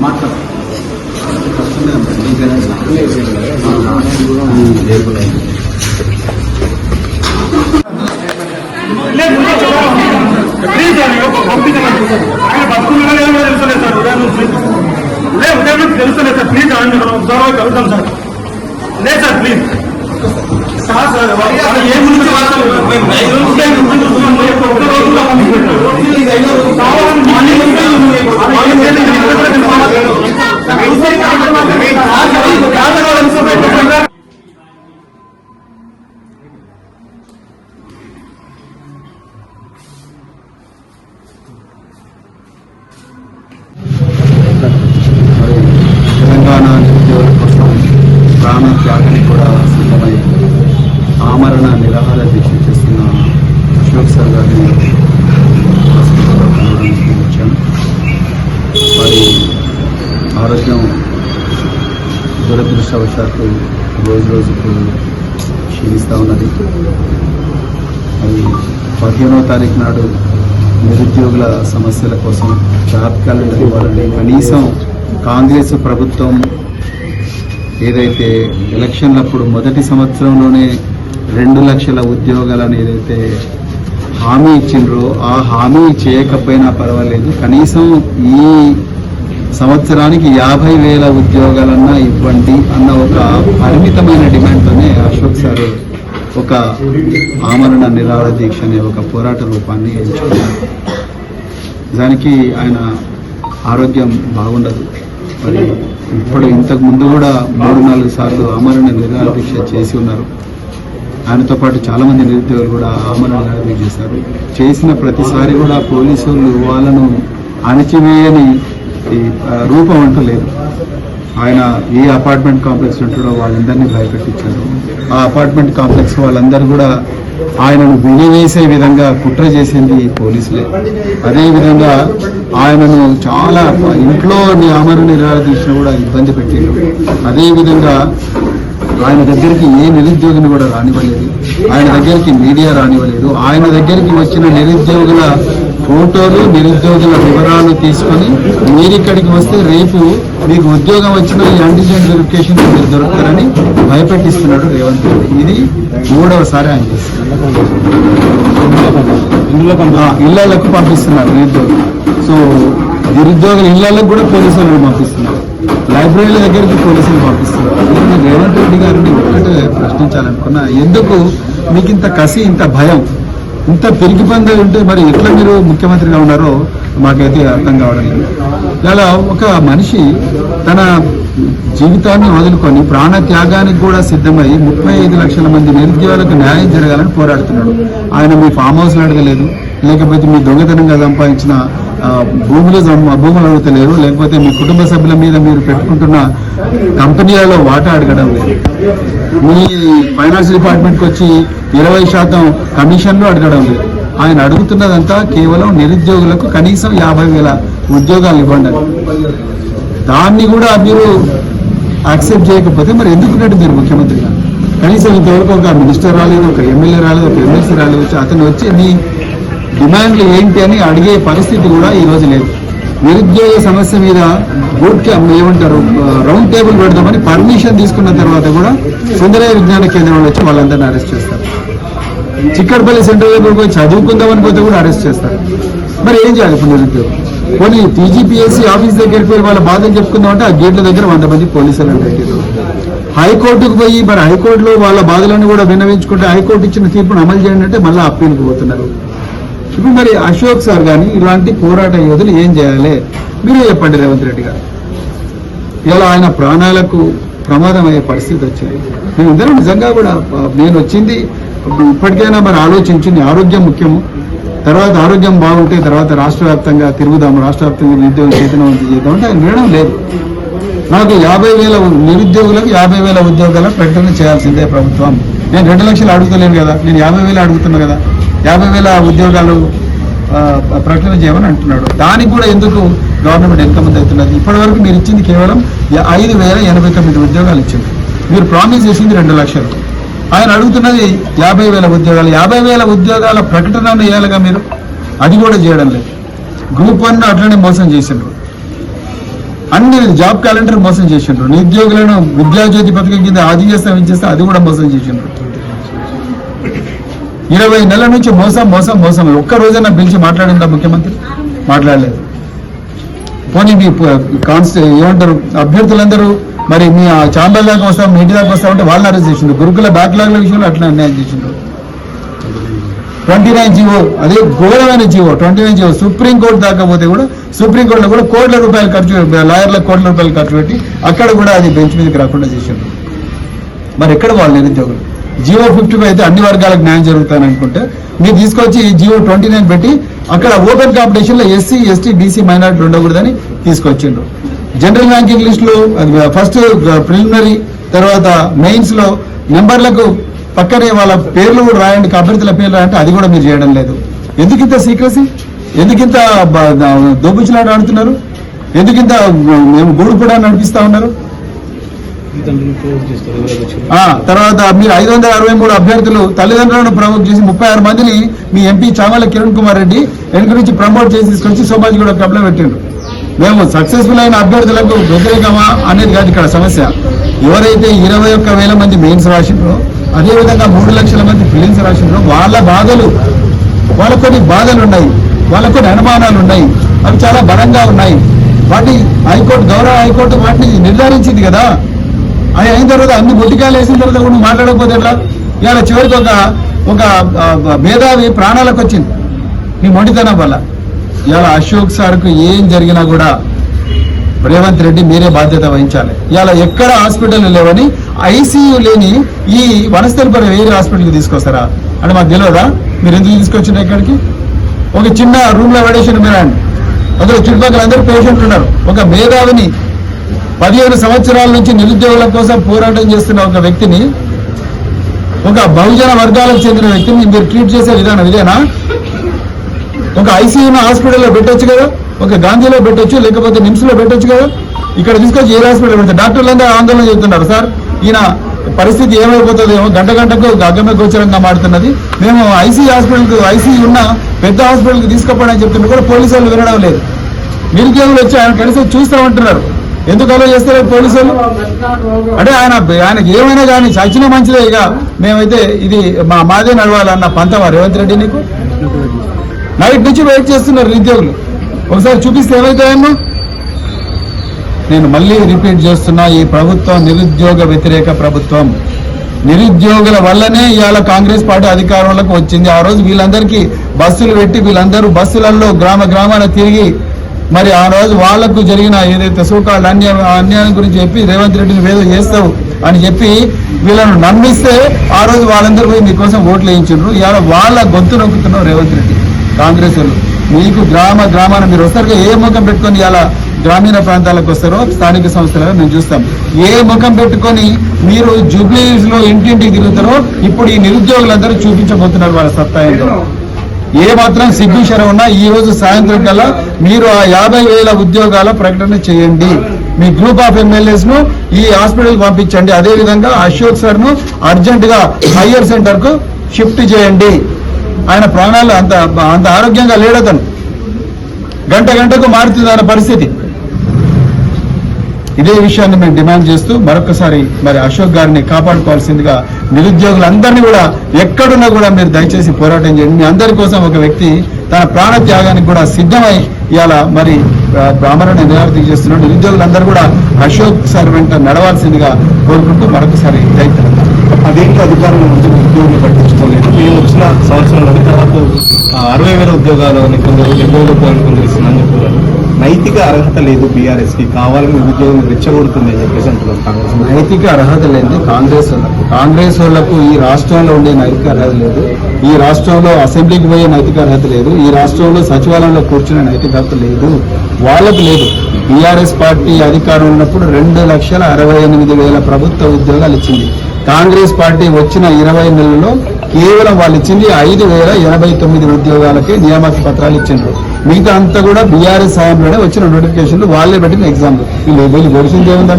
మాట్లాడు sir తెలుసలేదు sir please ఆయన ఒకసారి కలుద్దాం సార్ లేదు సార్ ప్లీజ్ సార్ సార్ వాళ్ళు- వాళ్ళు ఏ ముందు వార్తలు మేము ఐదు రోజులు ఐదు రోజులు చూస్తున్నాం. రేపు ఒక్క రోజులో పంపించండి. కావాలని అశోక్ సార్ గారిని వచ్చాను వారి ఆరోగ్యం దురదృష్టవశాత్తు రోజు రోజుకు క్షీణిస్తూ ఉన్నది అది పదిహేనో తారీఖు నాడు నిరుద్యోగుల సమస్యల కోసం జాబ్ ఇవ్వాలని కనీసం కాంగ్రెస్ ప్రభుత్వం ఏదైతే ఎలక్షన్లప్పుడు మొదటి సంవత్సరంలోనే రెండు లక్షల ఉద్యోగాలను ఏదైతే హామీ ఇచ్చిండ్రో. ఆ హామీ చేయకపోయినా పర్వాలేదు. కనీసం ఈ సంవత్సరానికి యాభై వేల ఉద్యోగాలన్నా ఇవ్వండి అన్న ఒక పరిమితమైన డిమాండ్తోనే అశోక్ సార్ ఒక ఆమరణ నిరాహార దీక్ష అనే ఒక పోరాట రూపాన్ని ఎంచుకున్నారు. దానికి ఆయన ఆరోగ్యం బాగుండదు. మరి ఇప్పుడు ఇంతకు ముందు కూడా మూడు నాలుగు సార్లు ఆమరణ నిరాహార దీక్ష చేసి ఉన్నారు. ఆయనతో పాటు చాలా మంది నిరుద్యోగులు కూడా ఆమరణ నిరాహార చేశారు. చేసిన ప్రతిసారి కూడా పోలీసులు వాళ్ళను అణచివేయని ఈ, రూపం అంటూ లేదు ఆయన ఏ అపార్ట్మెంట్ కాంప్లెక్స్ ఉంటాడో వాళ్ళందరినీ భయపెట్టించారు. ఆ అపార్ట్మెంట్ కాంప్లెక్స్ వాళ్ళందరూ కూడా ఆయనను వినివేసే విధంగా కుట్ర చేసింది పోలీసులే. అదేవిధంగా ఆయనను చాలా ఇంట్లో ఆమరణ నిరాహార కూడా ఇబ్బంది పెట్టారు అదేవిధంగా ఆయన దగ్గరికి ఏ నిరుద్యోగిని కూడా రానివ్వలేదు. ఆయన దగ్గరికి మీడియా రానివ్వలేదు. ఆయన దగ్గరికి వచ్చిన నిరుద్యోగుల ఫోటోలు నిరుద్యోగుల వివరాలు తీసుకొని మీరు ఇక్కడికి వస్తే రేపు మీకు ఉద్యోగం వచ్చిన ఈ అంటిజెంట్ వెరిఫికేషన్ మీరు దొరుకుతారని భయపెట్టిస్తున్నాడు రేవంత్ రెడ్డి. ఇది మూడవసారి ఆయన చేస్తున్నారు. ఇళ్ళకు పంపిస్తున్నారు నిరుద్యోగులు. సో నిరుద్యోగుల ఇళ్ళకు కూడా పోలీసులు పంపిస్తున్నారు. లైబ్రరీల దగ్గరికి పోలీసులు పంపిస్తున్నారు. నేను రేవంత్ రెడ్డి గారిని ఒక్కటే ప్రశ్నించాలనుకున్నా ఎందుకు మీకు ఇంత కసి ఇంత భయం ఇంత పెరిగి పందే ఉంటే మరి ఎట్లా మీరు ముఖ్యమంత్రిగా ఉన్నారో మాకైతే అర్థం కావడం లేదు. ఇలా ఒక మనిషి తన జీవితాన్ని వదులుకొని ప్రాణ త్యాగానికి కూడా సిద్ధమై ముప్పై ఐదు లక్షల మంది నిరుద్యోగులకు న్యాయం జరగాలని పోరాడుతున్నాడు. ఆయన మీ ఫామ్ హౌస్లు అడగలేదు లేకపోతే మీ దొంగతనంగా సంపాదించిన భూములు భూములు అడుగుతలేరు. లేకపోతే మీ కుటుంబ సభ్యుల మీద మీరు పెట్టుకుంటున్న కంపెనీలలో వాటా అడగడం లేదు. మీ ఫైనాన్స్ డిపార్ట్మెంట్కి వచ్చి ఇరవై శాతం కమిషన్లు అడగడం లేదు. ఆయన అడుగుతున్నదంతా కేవలం నిరుద్యోగులకు కనీసం యాభై వేల ఉద్యోగాలు ఇవ్వండి దాన్ని కూడా మీరు యాక్సెప్ట్ చేయకపోతే మరి ఎందుకున్నట్టు మీరు ముఖ్యమంత్రిగా? కనీసం ఇంతవరకు ఒక మినిస్టర్ రాలేదు ఒక ఎమ్మెల్యే రాలేదు ఒక ఎమ్మెల్సీ రాలేదు వచ్చి అతను వచ్చి మీ డిమాండ్లు ఏంటి అని అడిగే పరిస్థితి కూడా ఈ రోజు లేదు. నిరుద్యోగ సమస్య మీద బూట్ క్యాంప్ ఏమంటారు రౌండ్ టేబుల్ పెడదామని పర్మిషన్ తీసుకున్న తర్వాత కూడా సుందరయ్య విజ్ఞాన కేంద్రంలో వచ్చి వాళ్ళందరినీ అరెస్ట్ చేస్తారు. చిక్కడపల్లి సెంటర్ దగ్గర పోయి చదువుకుందామని పోతే కూడా అరెస్ట్ చేస్తారు. మరి ఏం చేయాలి ఇప్పుడు నిరుద్యోగం? పోనీ టీజీపీఎస్సీ ఆఫీస్ దగ్గరికి పోయి వాళ్ళ బాధలు చెప్పుకుందామంటే ఆ గేట్ల దగ్గర వంద మంది పోలీసులు పెట్టారు. హైకోర్టుకు పోయి మరి హైకోర్టులో వాళ్ళ బాధలను కూడా విన్నవించుకుంటే హైకోర్టు ఇచ్చిన తీర్పును అమలు చేయండి అంటే మళ్ళీ అప్పీల్కి పోతున్నారు. ఇప్పుడు మరి అశోక్ సార్ కానీ ఇలాంటి పోరాట యోధులు ఏం చేయాలి? మీరు చెప్పండి రేవంత్ రెడ్డి గారు. ఇలా ఆయన ప్రాణాలకు ప్రమాదం అయ్యే పరిస్థితి వచ్చింది. మేమిద్దరం నిజంగా కూడా నేను వచ్చింది ఇప్పటికైనా మరి ఆలోచించింది ఆరోగ్యం ముఖ్యము. తర్వాత ఆరోగ్యం బాగుంటే తర్వాత రాష్ట్ర వ్యాప్తంగా తిరుగుదాము రాష్ట్ర వ్యాప్తంగా నిరుద్యోగ చైతన్యవంతం చేద్దాం అంటే ఆయన వినడం లేదు. నాకు యాభై వేల నిరుద్యోగులకు యాభై వేల ఉద్యోగాల ప్రకటన చేయాల్సిందే ప్రభుత్వం. నేను రెండు లక్షలు అడుగుతలేను కదా నేను యాభై వేలు అడుగుతున్నా కదా. యాభై వేల ఉద్యోగాలు ప్రకటన చేయమని అంటున్నాడు. దానికి కూడా ఎందుకు గవర్నమెంట్ ఎంతమంది అవుతున్నది? ఇప్పటి వరకు మీరు ఇచ్చింది కేవలం ఐదు వేల ఎనభై తొమ్మిది ఉద్యోగాలు ఇచ్చింది. మీరు ప్రామిస్ చేసింది రెండు లక్షలు. ఆయన అడుగుతున్నది యాభై వేల ఉద్యోగాలు. యాభై వేల ఉద్యోగాల ప్రకటన చేయాలిగా మీరు అది కూడా చేయడం లేదు. గ్రూప్ వన్ అట్లనే మోసం చేసిండ్రు. అన్ని జాబ్ క్యాలెండర్ మోసం చేసిండ్రు. నిరుద్యోగులను విద్యాజ్యోతి పథకం కింద అది చేస్తాం ఇది చేస్తాం అది కూడా మోసం చేసిండ్రు. ఇరవై నెలల నుంచి మోసం మోసం మోసం. ఒక్క రోజైనా పిలిచి మాట్లాడిందా ముఖ్యమంత్రి? మాట్లాడలేదు. పోనీ మీ కాన్స్టి ఏమంటారు? అభ్యర్థులందరూ మరి మీ ఆ చాంబర్ దాకా వస్తాం మీ ఇంటి దాకా వస్తామంటే వాళ్ళని అరెస్ట్ చేసిండు గురుకుల బ్యాక్లాగ్ల విషయంలో అట్లా అన్యాయం చేసిండు ట్వంటీ నైన్ జీవో అదే ఘోరమైన GO twenty nine GO. Supreme court దాకా పోతే కూడా సుప్రీంకోర్టులో కూడా కోట్ల రూపాయలు ఖర్చు లాయర్లకు కోట్ల రూపాయలు ఖర్చు పెట్టి అక్కడ కూడా అది బెంచ్ మీదకి రాకుండా చేసిండు మరి ఎక్కడ వాళ్ళు నిరుద్యోగులు? జియో ఫిఫ్టీ ఫైవ్ అయితే అన్ని వర్గాలకు న్యాయం జరుగుతాను అనుకుంటే మీరు తీసుకొచ్చి జియో ట్వంటీ నైన్ పెట్టి అక్కడ ఓపెన్ కాంపిటీషన్లో ఎస్సీ ఎస్టీ బీసీ మైనార్టీ ఉండకూడదని తీసుకొచ్చిండ్రు. జనరల్ ర్యాంకింగ్ లిస్టులు ఫస్ట్ ప్రిలిమినరీ తర్వాత మెయిన్స్లో నెంబర్లకు పక్కనే వాళ్ళ పేర్లు కూడా రాయండి అభ్యర్థుల పేర్లు రాయంటే అది కూడా మీరు చేయడం లేదు. ఎందుకింత సీక్రసీ? ఎందుకింత బ- దోబుచ్చులాట ఆడుతున్నారు? ఎందుకింత మేము గూడు కూడా నడిపిస్తా ఉన్నారు? తర్వాత మీరు ఐదు వందల అరవై మూడు అభ్యర్థులు తల్లిదండ్రులను ప్రమోట్ చేసి ముప్పై ఆరు మందిని మీ ఎంపీ చామల కిరణ్ కుమార్ రెడ్డి వెనుక నుంచి ప్రమోట్ చేసి తీసుకొచ్చి సోమాజి కూడా క్లబ్ పెట్టిండు మేము సక్సెస్ఫుల్ అయిన అభ్యర్థులకు వ్యతిరేకమా అనేది కాదు ఇక్కడ సమస్య. ఎవరైతే ఇరవై ఒక్క వేల మంది మెయిన్స్ రాసిండ్రో అదే విధంగా మూడు లక్షల మంది ఫిలిమ్స్ రాసిండ్రో వాళ్ళ బాధలు వాళ్ళ కొన్ని బాధలు ఉన్నాయి వాళ్ళ కొన్ని అనుమానాలు ఉన్నాయి అవి చాలా బలంగా ఉన్నాయి. వాటి హైకోర్టు గౌరవ హైకోర్టు వాటిని నిర్ధారించింది కదా. అది అయిన తర్వాత అన్ని గుడ్డికాయలు వేసిన తర్వాత కూడా మాట్లాడకపోతే ఎట్లా? ఇవాళ చివరికి ఒక ఒక మేధావి ప్రాణాలకు వచ్చింది. నీ మొండితనం వల్ల. ఇవాళ అశోక్ సార్కు ఏం జరిగినా కూడా రేవంత్ రెడ్డి మీరే బాధ్యత వహించాలి. ఇవాళ ఎక్కడ హాస్పిటల్ లేవని ఐసీయూ లేని ఈ వనస్థలిపురం వేరే హాస్పిటల్కి తీసుకొస్తారా? అంటే మాకు తెలియదా మీరు ఎందుకు తీసుకొచ్చిన ఇక్కడికి? ఒక చిన్న రూమ్లో పడేసిన మీరు అండి అందులో చుట్టుపక్కల అందరూ పేషెంట్ ఉన్నారు. ఒక మేధావిని పదిహేను సంవత్సరాల నుంచి నిరుద్యోగుల కోసం పోరాటం చేస్తున్న ఒక వ్యక్తిని ఒక బహుజన వర్గాలకు చెందిన వ్యక్తిని మీరు ట్రీట్ చేసే విధానం ఇదేనా? ఒక ఐసీయూను హాస్పిటల్లో పెట్టొచ్చు కదా? ఒక గాంధీలో పెట్టొచ్చు లేకపోతే నిమ్స్లో పెట్టొచ్చు కదా? ఇక్కడ తీసుకొచ్చి ఏ హాస్పిటల్ పెడతారు? డాక్టర్లందరూ ఆందోళన చెబుతున్నారు సార్. ఈయన పరిస్థితి ఏమైపోతుందేమో గంట గంటకు అగమ్య గోచరంగా మారుతున్నది. మేము ఐసీ హాస్పిటల్కి ఐసీ ఉన్న పెద్ద హాస్పిటల్కి తీసుకుపోవడానికి చెప్తున్నా కూడా పోలీసు వాళ్ళు వినడం లేదు. నిరుద్యోగులు వచ్చి ఆయన కలిసి చూస్తూ ఉంటున్నారు. ఎందుకు అలా చేస్తారు పోలీసులు? అంటే ఆయన ఆయనకి ఏమైనా కానీ చచ్చిన మంచిదే ఇక. మేమైతే ఇది మా మాదే నడవాలన్న పంతమా రేవంత్ రెడ్డి నీకు? నైట్ నుంచి వెయిట్ చేస్తున్నారు నిరుద్యోగులు. ఒకసారి చూపిస్తే ఏమవుతాయమ్మా నేను మళ్ళీ రిపీట్ చేస్తున్నా ఈ ప్రభుత్వం నిరుద్యోగ వ్యతిరేక ప్రభుత్వం. నిరుద్యోగుల వల్లనే ఇవాళ కాంగ్రెస్ పార్టీ అధికారంలోకి వచ్చింది. ఆ రోజు వీళ్ళందరికీ బస్సులు పెట్టి వీళ్ళందరూ బస్సులలో గ్రామ గ్రామాన తిరిగి మరి ఆ రోజు వాళ్ళకు జరిగిన ఏదైతే సోకాళ్ళు అన్యాయం అన్యాయం గురించి చెప్పి రేవంత్ రెడ్డిని వేదో చేస్తావు అని చెప్పి వీళ్ళను నమ్మిస్తే ఆ రోజు వాళ్ళందరూ పోయి మీకోసం ఓట్లు వేయించారు ఇవాళ వాళ్ళ గొంతు నొక్కుతున్నావు రేవంత్ రెడ్డి కాంగ్రెస్ వాళ్ళు. మీకు గ్రామ గ్రామాన మీరు వస్తారు ఏ ముఖం పెట్టుకొని ఇలా గ్రామీణ ప్రాంతాలకు వస్తారో స్థానిక సంస్థలుగా మేము చూస్తాం. ఏ ముఖం పెట్టుకొని మీరు జూబ్లీస్లో ఇంటింటికి తిరుగుతారో ఇప్పుడు ఈ నిరుద్యోగులందరూ చూపించబోతున్నారు వాళ్ళ సత్తా ఏంటో. ఏ మాత్రం సిగ్గు శరం ఉన్నా ఈ రోజు సాయంత్రం కల్లా మీరు ఆ యాభై వేల ఉద్యోగాల ప్రకటన చేయండి. మీ గ్రూప్ ఆఫ్ ఎమ్మెల్యేస్ను ఈ హాస్పిటల్ పంపించండి. అదే విధంగా అశోక్ సార్ను అర్జెంట్గా హయ్యర్ సెంటర్కు షిఫ్ట్ చేయండి. ఆయన ప్రాణాలు అంత అంత ఆరోగ్యంగా లేడతను. గంట గంటకు మారుతుంది ఆయన పరిస్థితి. ఇదే విషయాన్ని మేము డిమాండ్ చేస్తూ మరొకసారి మరి అశోక్ గారిని కాపాడుకోవాల్సిందిగా నిరుద్యోగులందరినీ కూడా ఎక్కడున్నా కూడా మీరు దయచేసి పోరాటం చేయండి. మీ అందరి కోసం ఒక వ్యక్తి తన ప్రాణ త్యాగానికి కూడా సిద్ధమై ఇవాళ మరి ఆ, బ్రాహ్మణుని నిరార్థి చేస్తున్న నిరుద్యోగులందరూ కూడా అశోక్ సార్ వెంట నడవాల్సిందిగా కోరుకుంటూ మరొకసారి తెలంగాణ. అదేంటి అధికారుల నుంచి ఉద్యోగులు పట్టించుకోలేదు? మేము వచ్చిన సంవత్సరంలో దాదాపు అరవై వేల ఉద్యోగాలు కొందరు ఉద్యోగాలు కొందరు ఇస్తుందని చెప్తున్నారు నైతిక అర్హత లేదు బీఆర్ఎస్కి కావాలని ఉద్యోగం రెచ్చగొడుతుంది అని చెప్పేసి అంటున్నారు కాంగ్రెస్ నైతిక అర్హత లేదు కాంగ్రెస్ వాళ్ళకు. కాంగ్రెస్ వాళ్ళకు ఈ రాష్ట్రంలో ఉండే నైతిక అర్హత లేదు. ఈ రాష్ట్రంలో అసెంబ్లీకి పోయే నైతిక అర్హత లేదు. ఈ రాష్ట్రంలో సచివాలయంలో కూర్చునే నైతిక అర్హత లేదు. వాళ్ళకు లేదు. బీఆర్ఎస్ పార్టీ అధికారం ఉన్నప్పుడు రెండు లక్షల అరవై ఎనిమిది వేల ప్రభుత్వ ఉద్యోగాలు ఇచ్చింది. కాంగ్రెస్ పార్టీ వచ్చిన ఇరవై నెలల్లో కేవలం వాళ్ళు ఇచ్చింది ఐదు వేల ఎనభై తొమ్మిది ఉద్యోగాలకే నియామక పత్రాలు ఇచ్చిండ్రు. మిగతా అంతా కూడా బీఆర్ఎస్ సాయంలోనే వచ్చిన నోటిఫికేషన్లు వాళ్ళే పెట్టిన ఎగ్జామ్లు వీళ్ళు వీళ్ళు గొడిసింది ఏముందండి?